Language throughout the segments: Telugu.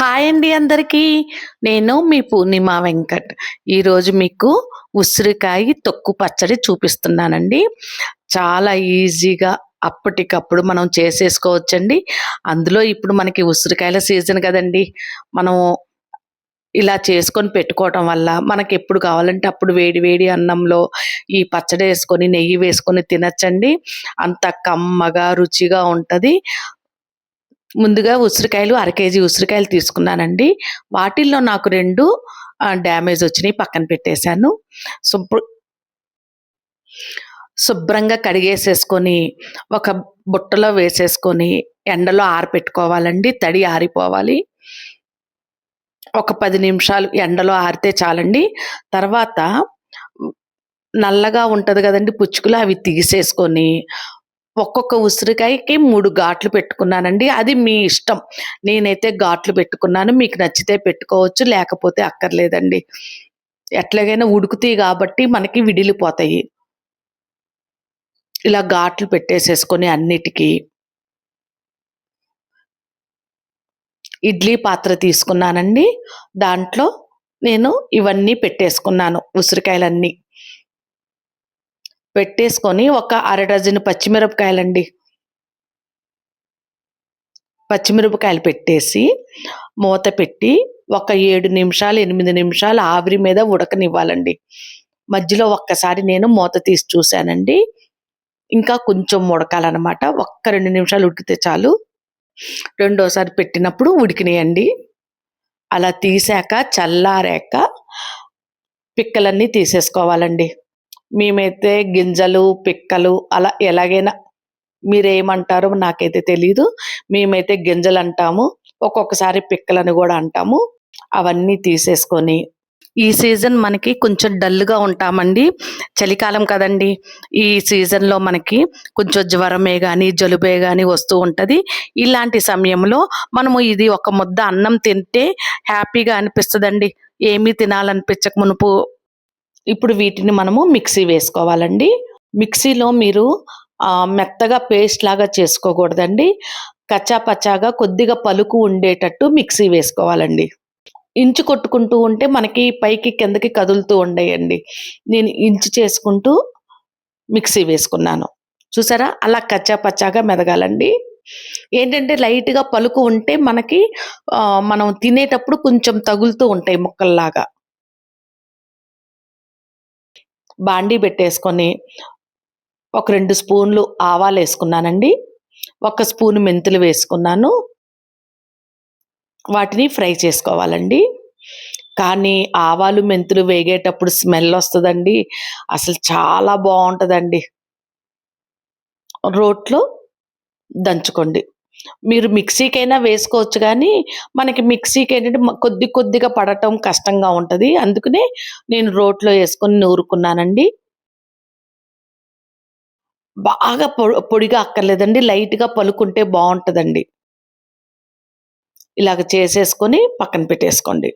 హాయ్ అండి అందరికీ. నేను మీ పూర్ణిమ వెంకట్. ఈరోజు మీకు ఉసిరికాయ తొక్కు పచ్చడి చూపిస్తున్నానండి. చాలా ఈజీగా అప్పటికప్పుడు మనం చేసేసుకోవచ్చండి. అందులో ఇప్పుడు మనకి ఉసిరికాయల సీజన్ కదండి. మనం ఇలా చేసుకొని పెట్టుకోవటం వల్ల మనకి ఎప్పుడు కావాలంటే అప్పుడు వేడి వేడి అన్నంలో ఈ పచ్చడి వేసుకొని నెయ్యి వేసుకొని తినచ్చండి. అంత కమ్మగా రుచిగా ఉంటుంది. ముందుగా ఉసిరికాయలు అర కేజీ ఉసిరికాయలు తీసుకున్నానండి. వాటిల్లో నాకు రెండు డ్యామేజ్ వచ్చినాయి పక్కన పెట్టేశాను. శుభ్ర శుభ్రంగా కడిగేసేసుకొని ఒక బుట్టలో వేసేసుకొని ఎండలో ఆరపెట్టుకోవాలండి. తడి ఆరిపోవాలి. ఒక పది నిమిషాలు ఎండలో ఆరితే చాలండి. తర్వాత నల్లగా ఉంటుంది కదండి పుచ్చుకులు అవి తీసేసుకొని ఒక్కొక్క ఉసిరికాయకి మూడు ఘాట్లు పెట్టుకున్నానండి. అది మీ ఇష్టం. నేనైతే ఘాట్లు పెట్టుకున్నాను. మీకు నచ్చితే పెట్టుకోవచ్చు లేకపోతే అక్కర్లేదండి. ఎట్లాగైనా ఉడుకుతాయి కాబట్టి మనకి విడిలిపోతాయి. ఇలా ఘాట్లు పెట్టేసేసుకొని అన్నిటికీ ఇడ్లీ పాత్ర తీసుకున్నానండి. దాంట్లో నేను ఇవన్నీ పెట్టేసుకున్నాను ఉసిరికాయలన్నీ. పెట్టేసుకొని ఒక అర డజన్ పచ్చిమిరపకాయలండి. పచ్చిమిరపకాయలు పెట్టేసి మూత పెట్టి ఒక ఏడు నిమిషాలు ఎనిమిది నిమిషాలు ఆవిరి మీద ఉడకనివ్వాలండి. మధ్యలో ఒక్కసారి నేను మూత తీసి చూశానండి. ఇంకా కొంచెం ఉడకాలన్నమాట. ఒక్క రెండు నిమిషాలు ఉడికితే చాలు. రెండోసారి పెట్టినప్పుడు ఉడికినాయండి. అలా తీసాక చల్లారాక పిక్కలన్నీ తీసేసుకోవాలండి. మేమైతే గింజలు పిక్కలు అలా ఎలాగైనా మీరేమంటారో నాకైతే తెలీదు. మేమైతే గింజలు అంటాము. ఒక్కొక్కసారి పిక్కలని కూడా అంటాము. అవన్నీ తీసేసుకొని ఈ సీజన్ మనకి కొంచెం డల్గా ఉంటామండి. చలికాలం కదండి. ఈ సీజన్లో మనకి కొంచెం జ్వరమే కానీ జలుబే కానీ వస్తూ ఉంటుంది. ఇలాంటి సమయంలో మనము ఇది ఒక ముద్ద అన్నం తింటే హ్యాపీగా అనిపిస్తుందండి. ఏమీ తినాలనిపించక మునుపు ఇప్పుడు వీటిని మనము మిక్సీ వేసుకోవాలండి. మిక్సీలో మీరు మెత్తగా పేస్ట్ లాగా చేసుకోకూడదండి. కచ్చా పచ్చాగా కొద్దిగా పలుకు ఉండేటట్టు మిక్సీ వేసుకోవాలండి. ఇంచు కొట్టుకుంటూ ఉంటే మనకి పైకి కిందకి కదులుతూ ఉండేయండి. నేను ఇంచు చేసుకుంటూ మిక్సీ వేసుకున్నాను. చూసారా? అలా కచ్చా పచ్చాగా మెదగాలండి. ఏంటంటే లైట్గా పలుకు ఉంటే మనకి మనం తినేటప్పుడు కొంచెం తగులుతూ ఉంటాయి ముక్కల్లాగా. బాండీ పెట్టేసుకొని ఒక రెండు స్పూన్లు ఆవాలు వేసుకున్నానండి. ఒక స్పూన్ మెంతులు వేసుకున్నాను. వాటిని ఫ్రై చేసుకోవాలండి. కానీ ఆవాలు మెంతులు వేగేటప్పుడు స్మెల్ వస్తుందండి. అసలు చాలా బాగుంటుందండి. రోట్లో దంచుకోండి. మీరు మిక్సీకైనా వేసుకోవచ్చు కానీ మనకి మిక్సీకి ఏంటంటే కొద్ది కొద్దిగా పడటం కష్టంగా ఉంటుంది. అందుకనే నేను రోట్లో వేసుకొని నూరుకున్నానండి. బాగా పొడిగా అక్కర్లేదండి. లైట్గా పలుకుంటే బాగుంటుందండి. ఇలాగ చేసేసుకొని పక్కన పెట్టేసుకోండి.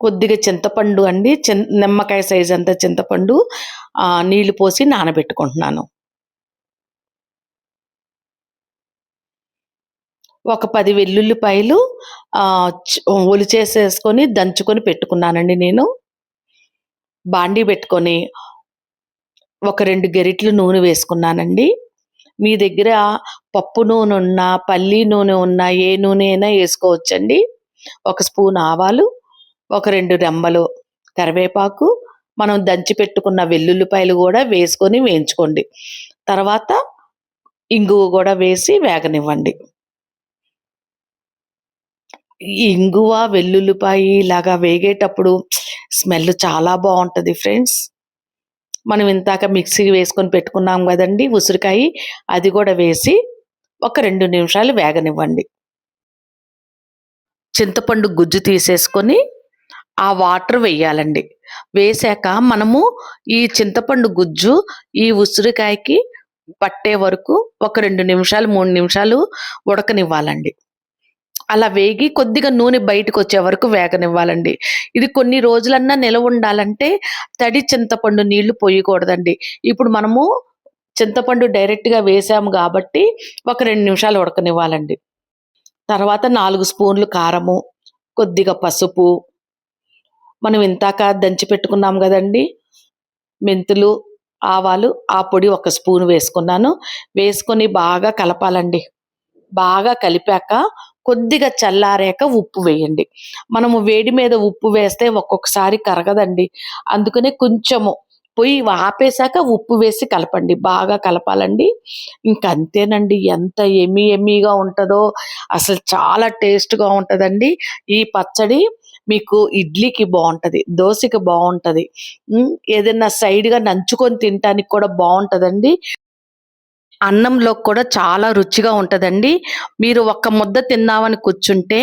కొద్దిగా చింతపండు అండి. చి నిమ్మకాయ సైజ్ అంతా చింతపండు నీళ్ళు పోసి నానబెట్టుకుంటున్నాను. ఒక పది వెల్లుల్లిపాయలు ఒలిచేసేసుకొని దంచుకొని పెట్టుకున్నానండి నేను. బాండీ పెట్టుకొని ఒక రెండు గెరిట్లు నూనె వేసుకున్నానండి. మీ దగ్గర పప్పు నూనె ఉన్నా పల్లి నూనె ఉన్నా ఏ నూనె అయినా వేసుకోవచ్చండి. ఒక స్పూన్ ఆవాలు ఒక రెండు రెమ్మలు కరివేపాకు మనం దంచి పెట్టుకున్న వెల్లుల్లిపాయలు కూడా వేసుకొని వేయించుకోండి. తర్వాత ఇంగువ కూడా వేసి వేగనివ్వండి. ఇంగువ వెల్లుల్లిపాయి ఇలాగా వేగేటప్పుడు స్మెల్ చాలా బాగుంటుంది ఫ్రెండ్స్. మనం ఇంతాక మిక్సీ వేసుకొని పెట్టుకున్నాం కదండి ఉసిరికాయ అది కూడా వేసి ఒక రెండు నిమిషాలు వేగనివ్వండి. చింతపండు గుజ్జు తీసేసుకొని ఆ వాటర్ వేయాలండి. వేసాక మనము ఈ చింతపండు గుజ్జు ఈ ఉసిరికాయకి పట్టే వరకు ఒక రెండు నిమిషాలు మూడు నిమిషాలు ఉడకనివ్వాలండి. అలా వేగి కొద్దిగా నూనె బయటకు వచ్చే వరకు వేగనివ్వాలండి. ఇది కొన్ని రోజులన్నా నిలవ ఉండాలంటే తడి చింతపండు నీళ్ళు పోయకూడదండి. ఇప్పుడు మనము చింతపండు డైరెక్ట్గా వేసాము కాబట్టి ఒక రెండు నిమిషాలు ఉడకనివ్వాలండి. తర్వాత నాలుగు స్పూన్లు కారము కొద్దిగా పసుపు. మనం ఇంతాక దంచి పెట్టుకున్నాం కదండి. మెంతులు ఆవాలు ఆ పొడి ఒక స్పూన్ వేసుకున్నాను. వేసుకొని బాగా కలపాలండి. బాగా కలిపాక కొద్దిగా చల్లారాక ఉప్పు వేయండి. మనము వేడి మీద ఉప్పు వేస్తే ఒక్కొక్కసారి కరగదండి. అందుకనే కొంచెము పొయ్యి ఆపేశాక ఉప్పు వేసి కలపండి. బాగా కలపాలండి. ఇంక అంతేనండి ఎంత ఎమీ ఎమీగా ఉంటుందో అసలు చాలా టేస్ట్గా ఉంటుందండి. ఈ పచ్చడి మీకు ఇడ్లీకి బాగుంటుంది దోశకి బాగుంటుంది ఏదైనా సైడ్గా నంచుకొని తినటానికి కూడా బాగుంటుందండి అన్నంలో కూడా చాలా రుచిగా ఉంటుందండి. మీరు ఒక్క ముద్ద తిన్నామని కూర్చుంటే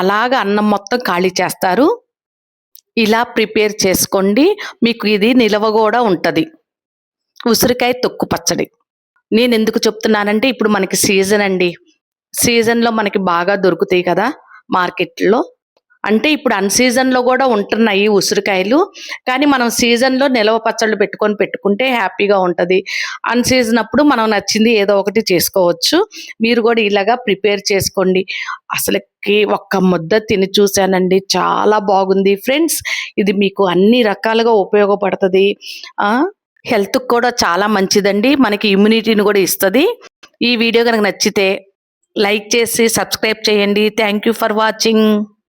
అలాగ అన్నం మొత్తం ఖాళీ చేస్తారు. ఇలా ప్రిపేర్ చేసుకోండి. మీకు ఇది నిలవ కూడా ఉంటుంది. ఉసిరికాయ తొక్కు పచ్చడి. నేను ఎందుకు చెప్తున్నానంటే ఇప్పుడు మనకి సీజన్ అండి. సీజన్లో మనకి బాగా దొరుకుతాయి కదా మార్కెట్లో. అంటే ఇప్పుడు అన్ సీజన్లో కూడా ఉంటున్నాయి ఉసిరికాయలు కానీ మనం సీజన్లో నిలవ పచ్చళ్ళు పెట్టుకొని పెట్టుకుంటే హ్యాపీగా ఉంటుంది. అన్ సీజన్ అప్పుడు మనం నచ్చింది ఏదో ఒకటి చేసుకోవచ్చు. మీరు కూడా ఇలాగా ప్రిపేర్ చేసుకోండి. అసలుకి ఒక్క ముద్ద తిని చూశానండి. చాలా బాగుంది. ఫ్రెండ్స్ ఇది మీకు అన్ని రకాలుగా ఉపయోగపడుతుంది. హెల్త్కి కూడా చాలా మంచిదండి. మనకి ఇమ్యూనిటీని కూడా ఇస్తుంది. ఈ వీడియో కనుక నచ్చితే లైక్ చేసి సబ్స్క్రైబ్ చేయండి. Thank you for watching.